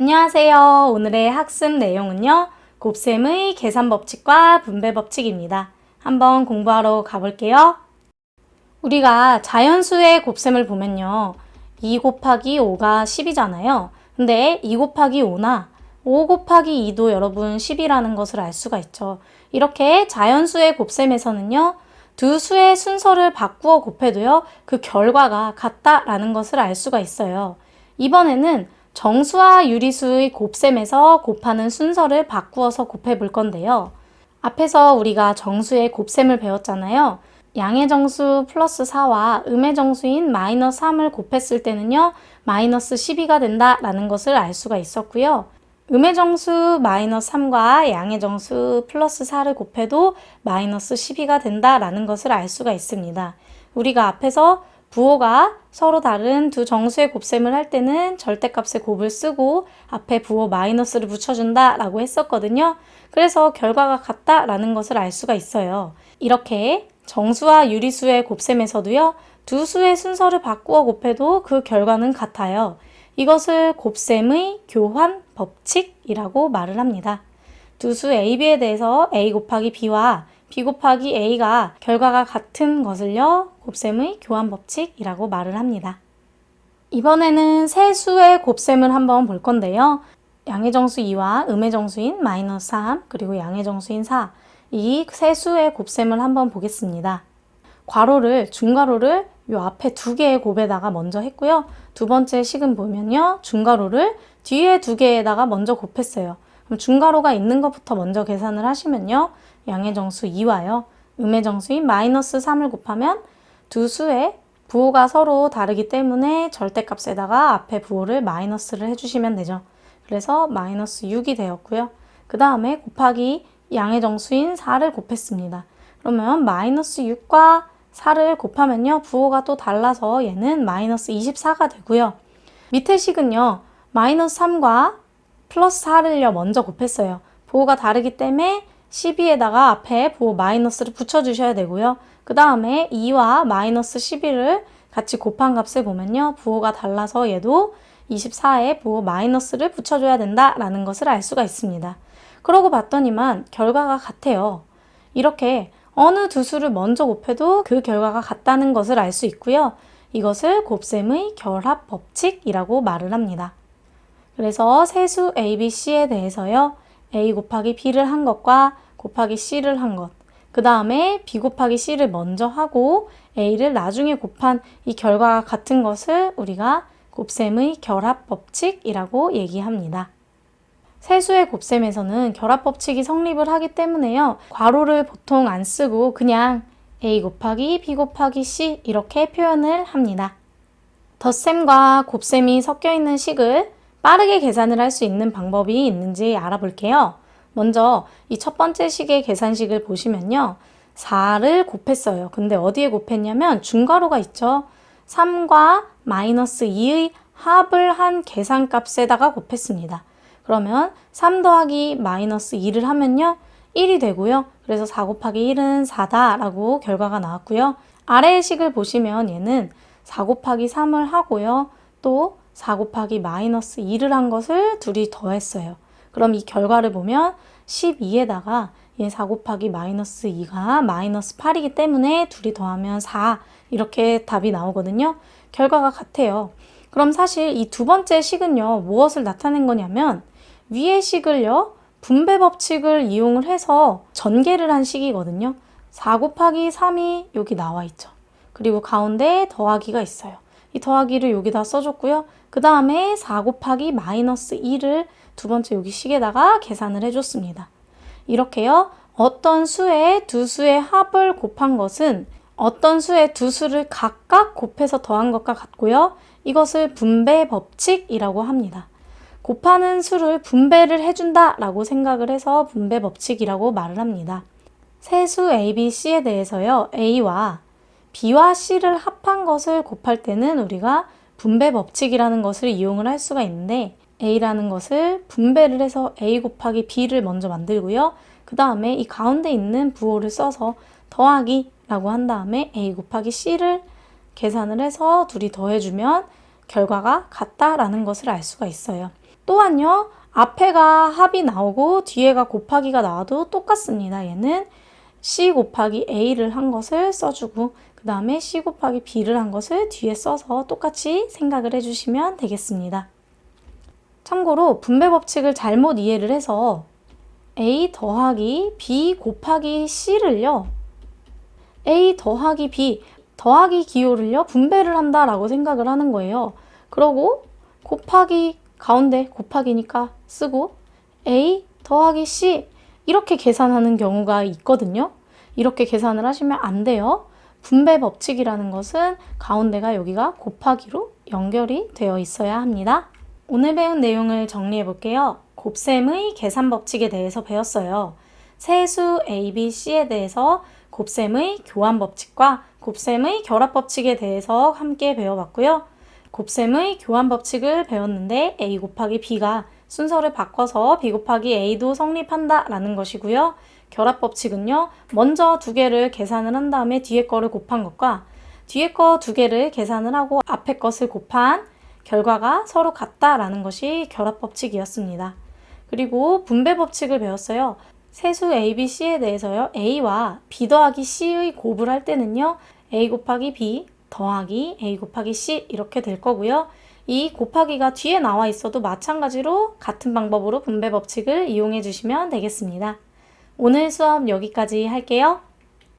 안녕하세요. 오늘의 학습 내용은요. 곱셈의 계산 법칙과 분배 법칙입니다. 한번 공부하러 가볼게요. 우리가 자연수의 곱셈을 보면요. 2 곱하기 5가 10이잖아요. 근데 2 곱하기 5나 5 곱하기 2도 여러분 10이라는 것을 알 수가 있죠. 이렇게 자연수의 곱셈에서는요. 두 수의 순서를 바꾸어 곱해도요. 그 결과가 같다라는 것을 알 수가 있어요. 이번에는 정수와 유리수의 곱셈에서 곱하는 순서를 바꾸어서 곱해 볼 건데요. 앞에서 우리가 정수의 곱셈을 배웠잖아요. 양의 정수 플러스 4와 음의 정수인 마이너스 3을 곱했을 때는요, 마이너스 12가 된다라는 것을 알 수가 있었고요. 음의 정수 마이너스 3과 양의 정수 플러스 4를 곱해도 마이너스 12가 된다라는 것을 알 수가 있습니다. 우리가 앞에서 부호가 서로 다른 두 정수의 곱셈을 할 때는 절대값의 곱을 쓰고 앞에 부호 마이너스를 붙여준다 라고 했었거든요. 그래서 결과가 같다 라는 것을 알 수가 있어요. 이렇게 정수와 유리수의 곱셈에서도요, 두 수의 순서를 바꾸어 곱해도 그 결과는 같아요. 이것을 곱셈의 교환 법칙이라고 말을 합니다. 두 수 A, B에 대해서 A 곱하기 B와 B 곱하기 A가 결과가 같은 것을요, 곱셈의 교환 법칙이라고 말을 합니다. 이번에는 세 수의 곱셈을 한번 볼 건데요. 양의 정수 2와 음의 정수인 마이너스 3, 그리고 양의 정수인 4. 이 세 수의 곱셈을 한번 보겠습니다. 괄호를, 중괄호를 요 앞에 두 개의 곱에다가 먼저 했고요. 두 번째 식은 보면요. 중괄호를 뒤에 두 개에다가 먼저 곱했어요. 중괄호가 있는 것부터 먼저 계산을 하시면요. 양의 정수 2와요. 음의 정수인 마이너스 3을 곱하면 두 수의 부호가 서로 다르기 때문에 절대값에다가 앞에 부호를 마이너스를 해주시면 되죠. 그래서 마이너스 6이 되었고요. 그 다음에 곱하기 양의 정수인 4를 곱했습니다. 그러면 마이너스 6과 4를 곱하면요. 부호가 또 달라서 얘는 마이너스 24가 되고요. 밑에 식은요. 마이너스 3과 플러스 4를요. 먼저 곱했어요. 부호가 다르기 때문에 12에다가 앞에 부호 마이너스를 붙여주셔야 되고요. 그 다음에 2와 마이너스 11을 같이 곱한 값을 보면요. 부호가 달라서 얘도 24에 부호 마이너스를 붙여줘야 된다라는 것을 알 수가 있습니다. 그러고 봤더니만 결과가 같아요. 이렇게 어느 두 수를 먼저 곱해도 그 결과가 같다는 것을 알 수 있고요. 이것을 곱셈의 결합 법칙이라고 말을 합니다. 그래서 세수 A, B, C에 대해서요. A 곱하기 B를 한 것과 곱하기 C를 한 것. 그 다음에 B 곱하기 C를 먼저 하고 A를 나중에 곱한 이 결과가 같은 것을 우리가 곱셈의 결합 법칙이라고 얘기합니다. 세수의 곱셈에서는 결합 법칙이 성립을 하기 때문에요. 괄호를 보통 안 쓰고 그냥 A 곱하기 B 곱하기 C 이렇게 표현을 합니다. 덧셈과 곱셈이 섞여 있는 식을 빠르게 계산을 할 수 있는 방법이 있는지 알아볼게요. 먼저 이 첫 번째 식의 계산식을 보시면요. 4를 곱했어요. 근데 어디에 곱했냐면 중괄호가 있죠. 3과 마이너스 2의 합을 한 계산값에다가 곱했습니다. 그러면 3 더하기 마이너스 2를 하면요. 1이 되고요. 그래서 4 곱하기 1은 4다라고 결과가 나왔고요. 아래의 식을 보시면 얘는 4 곱하기 3을 하고요. 또 4 곱하기 마이너스 2를 한 것을 둘이 더했어요. 그럼 이 결과를 보면 12에다가 얘4 곱하기 마이너스 2가 마이너스 8이기 때문에 둘이 더하면 4 이렇게 답이 나오거든요. 결과가 같아요. 그럼 사실 이 두 번째 식은요, 무엇을 나타낸 거냐면 위의 식을요, 분배 법칙을 이용을 해서 전개를 한 식이거든요. 4 곱하기 3이 여기 나와 있죠. 그리고 가운데 더하기가 있어요. 이 더하기를 여기다 써줬고요. 그 다음에 4 곱하기 마이너스 2를 두 번째 여기 식에다가 계산을 해줬습니다. 이렇게요. 어떤 수의 두 수의 합을 곱한 것은 어떤 수의 두 수를 각각 곱해서 더한 것과 같고요. 이것을 분배 법칙이라고 합니다. 곱하는 수를 분배를 해준다 라고 생각을 해서 분배 법칙이라고 말을 합니다. 세수 A, B, C에 대해서요. A와 B와 C를 합한 것을 곱할 때는 우리가 분배 법칙이라는 것을 이용을 할 수가 있는데 A라는 것을 분배를 해서 A 곱하기 B를 먼저 만들고요. 그 다음에 이 가운데 있는 부호를 써서 더하기라고 한 다음에 A 곱하기 C를 계산을 해서 둘이 더해주면 결과가 같다라는 것을 알 수가 있어요. 또한요, 앞에가 합이 나오고 뒤에가 곱하기가 나와도 똑같습니다. 얘는 C 곱하기 A를 한 것을 써주고 그 다음에 C 곱하기 B를 한 것을 뒤에 써서 똑같이 생각을 해주시면 되겠습니다. 참고로 분배 법칙을 잘못 이해를 해서 A 더하기 B 곱하기 C를요. A 더하기 B 더하기 기호를요. 분배를 한다라고 생각을 하는 거예요. 그러고 곱하기 가운데 곱하기니까 쓰고 A 더하기 C 이렇게 계산하는 경우가 있거든요. 이렇게 계산을 하시면 안 돼요. 분배 법칙이라는 것은 가운데가 여기가 곱하기로 연결이 되어 있어야 합니다. 오늘 배운 내용을 정리해 볼게요. 곱셈의 계산 법칙에 대해서 배웠어요. 세수 A, B, C에 대해서 곱셈의 교환 법칙과 곱셈의 결합 법칙에 대해서 함께 배워봤고요. 곱셈의 교환 법칙을 배웠는데 A 곱하기 B가 순서를 바꿔서 B 곱하기 A도 성립한다 라는 것이고요. 결합 법칙은요. 먼저 두 개를 계산을 한 다음에 뒤에 거를 곱한 것과 뒤에 거 두 개를 계산을 하고 앞에 것을 곱한 결과가 서로 같다라는 것이 결합 법칙이었습니다. 그리고 분배 법칙을 배웠어요. 세수 A, B, C에 대해서요. A와 B 더하기 C의 곱을 할 때는요. A 곱하기 B 더하기 A 곱하기 C 이렇게 될 거고요. 이 곱하기가 뒤에 나와 있어도 마찬가지로 같은 방법으로 분배 법칙을 이용해 주시면 되겠습니다. 오늘 수업 여기까지 할게요.